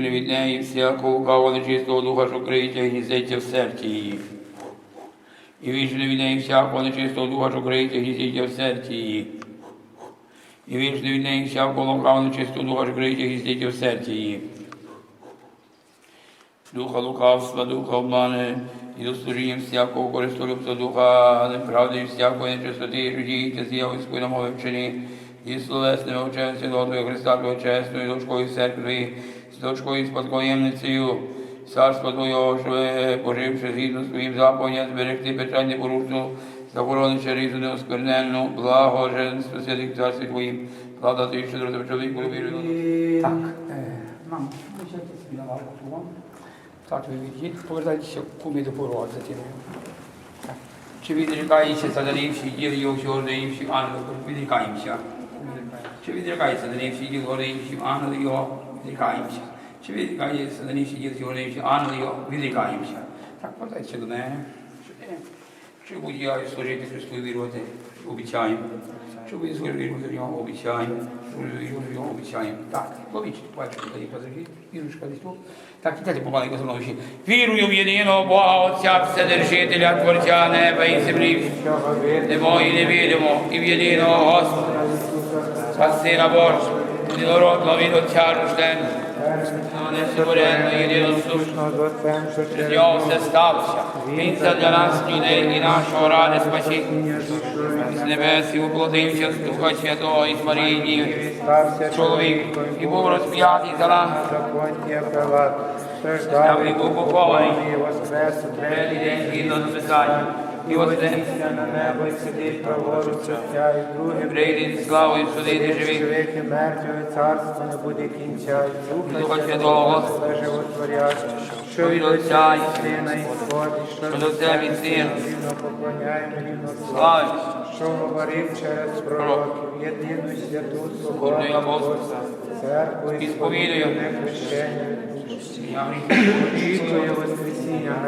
від неї всякого лукавого нечистого духа, що криється і гніздиться в серці її. І вічне від неї всякого нечистого духа, що криється і гніздиться в серці її. І вічне від неї всякого лукавого нечистого духа, що криється і гніздиться в серці її. Духа лукавства, духа обмани, і до служіння всякого користолюбства духа, неправди і всякої нечистоти, і житті, та з'явиської намови вчені, і словесними очем святого Христа Твого чесної, дочкою церкви, з дочкою спадкоємницею, царство Твого, що поживши згідно своїм заповідям, зберегти печать непорушну, захоронивши різу неоскверненну, благоженство святих царстві Твоїм, влада Ти, що до чоловіку любив. Так, е, мам, лишайте собі на лавку. Так, ви відійдіть, повертайтеся кумі до порога за тіною. Чи відрікається всі діл його чорний і всі відрікаємося. Чи відрікається сатані діл гори і всі його, відрікаємося. Чи відрікається сатані всі діл гори і його, відрікаємося. Так, повертайтеся до мене. Що будь я служити Христу вірувати, обіцяємо. Що буде служити вірувати його, обіцяємо. Вірувати його, обіцяємо. Так, ловіть, бачите, тоді позаді, вірушка десь тут. Так, читайте помаленьку заново. Вірую в єдиного Бога Отця, Вседержителя, Творця неба і землі. Немо і невідомо, і в єдиного Господа, Спасина Божого, єдинородного від Отця рожден, нього все стався. Він це для нас, людей, і нашого ради спасіння. З небес і Духа Святого і з Марії Чоловік, і був розп'ятий за нас, Став похований. день згідно з Писанням. І вознесся на небо і сидить праворуч Отця і другим. прийде з славою судити живих. Живих і мертвих царство не буде кінця, і Духа Духа Святого, животворящий, що від Отця і Сина і сходить, що до Отця від Сина. рівно поклоняємо, рівно славу, Славі. що говорив через пророків, єдину святу соборну апостольську. церкву І і сповідую.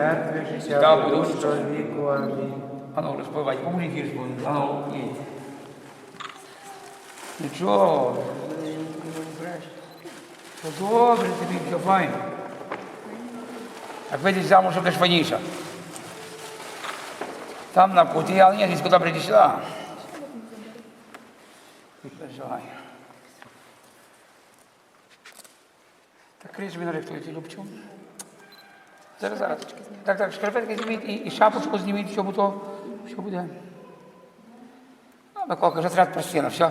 Мертвих, життя будущого віку. Амінь. Ану, розпливай, поможіть гірську. Ану, їдь. Нічого. Все добре, тобі все файно. Як вийдеш замуж, будеш файніша. Там на путі, але ні, десь куди прийшла. Не переживай. Так криш він рихтується, Любчу. Зараз, зараз. Так, так, шкарпетки зніміть і, і шапочку зніміть, щоб то, що буде. А, Миколка, вже треба просіла, все.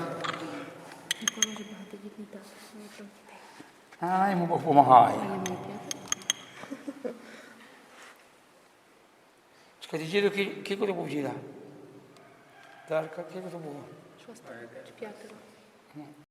А, йому Бог допомагає. Чекайте, діду, кілько то був діда? Дарка, кілько то було? Шостеро чи п'ятеро.